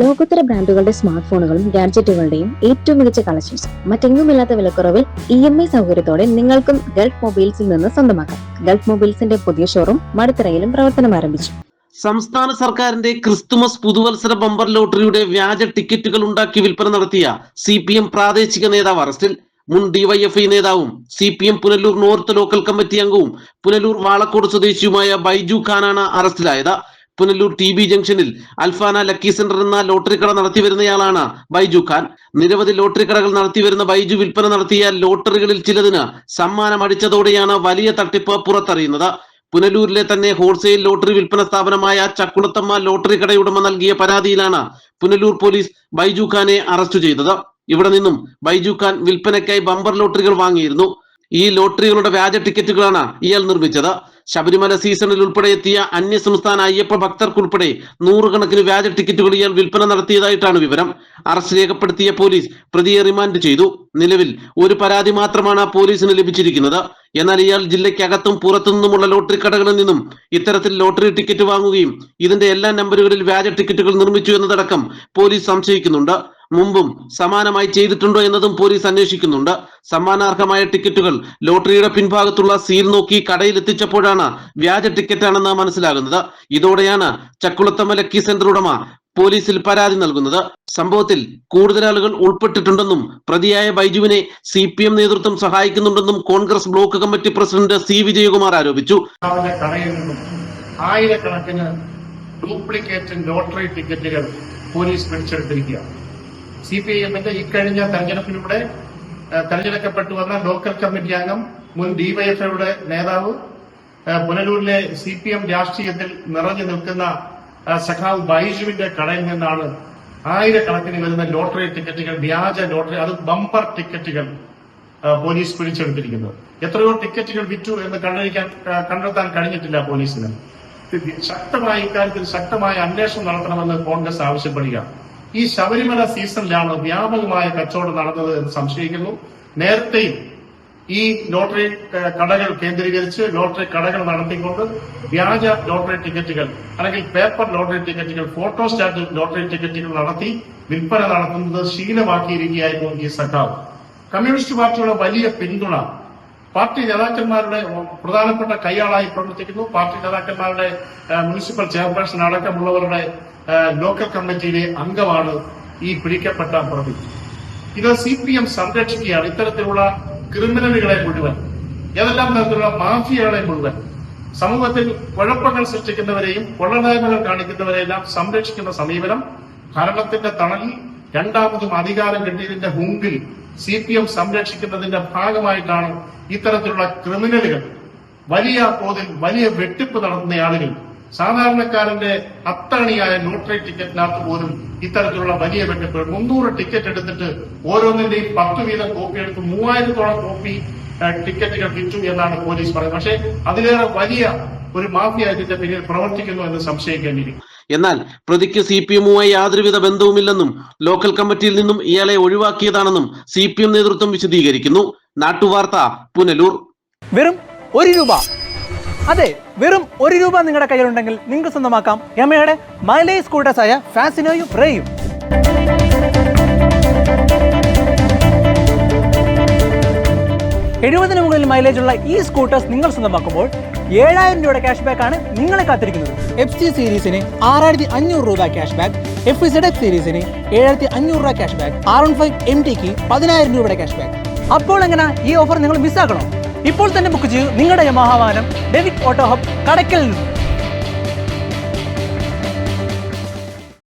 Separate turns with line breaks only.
ലോകോത്തര ബ്രാൻഡുകളുടെ സ്മാർട്ട് ഫോണുകളും ഗാഡ്ജറ്റുകളുടെയും ഏറ്റവും മികച്ച കളക്ഷൻസ് മറ്റെങ്ങുമില്ലാത്ത വിലക്കുറവിൽ ഇ എം ഐ സൗകര്യത്തോടെ നിങ്ങൾക്കും ഗൾഫ് മൊബൈൽസിൽ നിന്ന് സ്വന്തമാക്കാം. ഗൾഫ് മൊബൈൽസിന്റെ പുതിയ ഷോറൂം മടുത്തറയിലും പ്രവർത്തനം ആരംഭിച്ചു.
സംസ്ഥാന സർക്കാരിന്റെ ക്രിസ്തുമസ് പുതുവത്സര ബമ്പർ ലോട്ടറിയുടെ വ്യാജ ടിക്കറ്റുകൾ ഉണ്ടാക്കി വിൽപ്പന നടത്തിയ സി പി എം പ്രാദേശിക നേതാവ് അറസ്റ്റിൽ മുൻ ഡിവൈഎഫ്ഐ നേതാവും C P M Punalur north local committee അംഗവും പുനലൂർ വാളക്കോട് സ്വദേശിയുമായ ബൈജു ഖാനാണ് അറസ്റ്റിലായത്. പുനലൂർ ടി ബി ജംഗ്ഷനിൽ അൽഫാന ലക്കി സെന്റർ എന്ന ലോട്ടറി കട നടത്തി വരുന്നയാളാണ് ബൈജു ഖാൻ. നിരവധി ലോട്ടറി കടകൾ നടത്തി വരുന്ന ബൈജു വിൽപ്പന നടത്തിയ ലോട്ടറികളിൽ ചിലതിന് സമ്മാനം അടിച്ചതോടെയാണ് വലിയ തട്ടിപ്പ് പുറത്തറിയുന്നത്. പുനലൂരിലെ തന്നെ ഹോൾസെയിൽ ലോട്ടറി വിൽപ്പന സ്ഥാപനമായ ചക്കുളത്തമ്മ ലോട്ടറി കടയുടമ നൽകിയ പരാതിയിലാണ് പുനലൂർ പോലീസ് ബൈജു ഖാനെ അറസ്റ്റ് ചെയ്തത്. ഇവിടെ നിന്നും ബൈജു ഖാൻ വിൽപ്പനയ്ക്കായി ബമ്പർ ലോട്ടറികൾ വാങ്ങിയിരുന്നു. ഈ ലോട്ടറികളുടെ വ്യാജ ടിക്കറ്റുകളാണ് ഇയാൾ നിർമ്മിച്ചത്. ശബരിമല സീസണിൽ ഉൾപ്പെടെ എത്തിയ അന്യ സംസ്ഥാന അയ്യപ്പ ഭക്തർക്കുൾപ്പെടെ നൂറുകണക്കിന് വ്യാജ ടിക്കറ്റുകൾ ഇയാൾ വിൽപ്പന നടത്തിയതായിട്ടാണ് വിവരം. അറസ്റ്റ് രേഖപ്പെടുത്തിയ പോലീസ് പ്രതിയെ റിമാൻഡ് ചെയ്തു. നിലവിൽ ഒരു പരാതി മാത്രമാണ് പോലീസിന് ലഭിച്ചിരിക്കുന്നത്. എന്നാൽ ഇയാൾ ജില്ലയ്ക്കകത്തും പുറത്തുനിന്നുമുള്ള ലോട്ടറി കടകളിൽ നിന്നും ഇത്തരത്തിൽ ലോട്ടറി ടിക്കറ്റ് വാങ്ങുകയും ഇതിന്റെ എല്ലാ നമ്പറുകളിൽ വ്യാജ ടിക്കറ്റുകൾ നിർമ്മിച്ചു എന്നതടക്കം പോലീസ് സംശയിക്കുന്നുണ്ട്. മുമ്പും സമാനമായി ചെയ്തിട്ടുണ്ടോ എന്നതും പോലീസ് അന്വേഷിക്കുന്നുണ്ട്. സമ്മാനാർഹമായ ടിക്കറ്റുകൾ ലോട്ടറിയുടെ പിൻഭാഗത്തുള്ള സീൽ നോക്കി കടയിൽ എത്തിച്ചപ്പോഴാണ് വ്യാജ ടിക്കറ്റാണെന്ന് മനസ്സിലാകുന്നത്. ഇതോടെയാണ് ചക്കുളത്തമ്മ ലക്കി സെന്റർ ഉടമ പോലീസിൽ പരാതി നൽകുന്നത്. സംഭവത്തിൽ കൂടുതൽ ആളുകൾ ഉൾപ്പെട്ടിട്ടുണ്ടെന്നും പ്രതിയായ ബൈജുവിനെ സി പി എം നേതൃത്വം സഹായിക്കുന്നുണ്ടെന്നും Congress block committee president C Vijayakumar ആരോപിച്ചു.
ആയിരക്കണക്കിന് ഡ്യൂപ്ലിക്കേറ്റ് ലോട്ടറി ടിക്കറ്റുകൾ പോലീസ് പിടിച്ചെടുത്തിരിക്കുകയാണ്. സി പി ഐ എമ്മിന്റെ ഇക്കഴിഞ്ഞ തെരഞ്ഞെടുപ്പിലൂടെ തെരഞ്ഞെടുക്കപ്പെട്ടു വന്ന ലോക്കൽ കമ്മിറ്റി അംഗം മുൻ ഡിവൈഎഫ്ഐയുടെ നേതാവ് പുനലൂരിലെ സി പി എം രാഷ്ട്രീയത്തിൽ നിറഞ്ഞു നിൽക്കുന്ന സഖാവ് ബൈജുവിന്റെ കടയിൽ നിന്നാണ് ആയിരക്കണക്കിന് വരുന്ന ലോട്ടറി ടിക്കറ്റുകൾ വ്യാജ ലോട്ടറി അത് ബമ്പർ ടിക്കറ്റുകൾ പോലീസ് പിടിച്ചെടുത്തിരിക്കുന്നത്. എത്രയോ ടിക്കറ്റുകൾ വിറ്റു എന്ന് കണ്ടിരിക്കാൻ കണ്ടെത്താൻ കഴിഞ്ഞിട്ടില്ല പോലീസിന്. ശക്തമായ ഇക്കാര്യത്തിൽ ശക്തമായ അന്വേഷണം നടത്തണമെന്ന് കോൺഗ്രസ് ആവശ്യപ്പെടുക ഈ ശബരിമല സീസണിലാണ് വ്യാപകമായ കച്ചവടം നടന്നത് എന്ന് സംശയിക്കുന്നു. നേരത്തെയും ഈ ലോട്ടറി കടകൾ കേന്ദ്രീകരിച്ച് ലോട്ടറി കടകൾ നടത്തിക്കൊണ്ട് വ്യാജ ലോട്ടറി ടിക്കറ്റുകൾ അല്ലെങ്കിൽ പേപ്പർ ലോട്ടറി ടിക്കറ്റുകൾ ഫോട്ടോ സ്റ്റാറ്റ് ലോട്ടറി ടിക്കറ്റുകൾ നടത്തി വിൽപ്പന നടത്തുന്നത് ശീലമാക്കിയിരിക്കുകയായിരുന്നു ഈ സർക്കാർ കമ്മ്യൂണിസ്റ്റ് പാർട്ടിയുടെ വലിയ പിന്തുണ പാർട്ടി നേതാക്കന്മാരുടെ പ്രധാനപ്പെട്ട കൈയാളായി പ്രവർത്തിക്കുന്നു. പാർട്ടി നേതാക്കന്മാരുടെ മുനിസിപ്പൽ ചെയർപേഴ്സൺ അടക്കമുള്ളവരുടെ ലോക്കൽ കമ്മിറ്റിയിലെ അംഗമാണ് ഈ പിടിക്കപ്പെട്ട പ്രതി. ഇത് സി പി എം സംരക്ഷിക്കുകയാണ്. ഇത്തരത്തിലുള്ള ക്രിമിനലുകളെ മുഴുവൻ ഏതെല്ലാം തരത്തിലുള്ള മാഫിയകളെ മുഴുവൻ സമൂഹത്തിൽ കുഴപ്പങ്ങൾ സൃഷ്ടിക്കുന്നവരെയും കൊള്ളനായ്മകൾ കാണിക്കുന്നവരെയെല്ലാം സംരക്ഷിക്കുന്ന സമീപനം ഭരണത്തിന്റെ തണലിൽ രണ്ടാമതും അധികാരം കിട്ടിയതിന്റെ മുമ്പിൽ സി പി എം സംരക്ഷിക്കുന്നതിന്റെ ഭാഗമായിട്ടാണ് ഇത്തരത്തിലുള്ള ക്രിമിനലുകൾ വലിയ തോതിൽ വലിയ വെട്ടിപ്പ് നടത്തുന്ന ആളുകൾ. സാധാരണക്കാരന്റെ അത്തണിയായ ലോട്ടറി ടിക്കറ്റിനകത്ത് പോലും ഇത്തരത്തിലുള്ള വലിയ വെട്ടിപ്പുകൾ മുന്നൂറ് ടിക്കറ്റ് എടുത്തിട്ട് ഓരോന്നിന്റെയും പത്ത് വീതം കോപ്പി എടുത്ത് മൂവായിരത്തോളം കോപ്പി ടിക്കറ്റുകൾ വിറ്റു എന്നാണ് പോലീസ് പറയുന്നത്. പക്ഷേ അതിലേറെ വലിയ ഒരു മാഫിയ ഇതിന്റെ പിന്നിൽ പ്രവർത്തിക്കുന്നു എന്ന് സംശയിക്കേണ്ടിയിരിക്കുന്നു.
എന്നാൽ പ്രതിക്ക് സി പി എമ്മുമായി യാതൊരുവിധ ബന്ധവുമില്ലെന്നും ലോക്കൽ കമ്മിറ്റിയിൽ നിന്നും ഇയാളെ ഒഴിവാക്കിയതാണെന്നും സി പി എം നേതൃത്വം വിശദീകരിക്കുന്നു. നാട്ടുവാർത്ത പുനലൂർ.
വെറും ഒരു രൂപ. അതെ വെറും ഒരു രൂപ നിങ്ങളുടെ കയ്യിലുണ്ടെങ്കിൽ നിങ്ങൾക്ക് സ്വന്തമാക്കാം. യമയുടെ മൈലേജ് സ്കൂട്ടേഴ്സായ ഫാസിനോയും റേയും. എഴുപതിന് മുകളിൽ മൈലേജ് ഉള്ള ഈ സ്കൂട്ടേഴ്സ് നിങ്ങൾ സ്വന്തമാക്കുമ്പോൾ ഏഴായിരം രൂപയുടെ ക്യാഷ് ബാക്ക് ആണ് നിങ്ങളെ കാത്തിരിക്കുന്നത്. എഫ് സി സീരീസിന് ആറായിരത്തി അഞ്ഞൂറ് രൂപ cash back F Z F സീരീസിന് ഏഴായിരത്തി അഞ്ഞൂറ് രൂപ cash back R one five M tick പതിനായിരം രൂപയുടെ ക്യാഷ് ബാക്ക് അപ്പോൾ എങ്ങനെ ഈ ഓഫർ നിങ്ങൾ മിസ്സാക്കണോ ഇപ്പോൾ തന്നെ ബുക്ക് ചെയ്യൂ നിങ്ങളുടെ മഹാവാനം ഡെവിക് ഓട്ടോ ഹബ് കടക്കൽ നിന്ന്.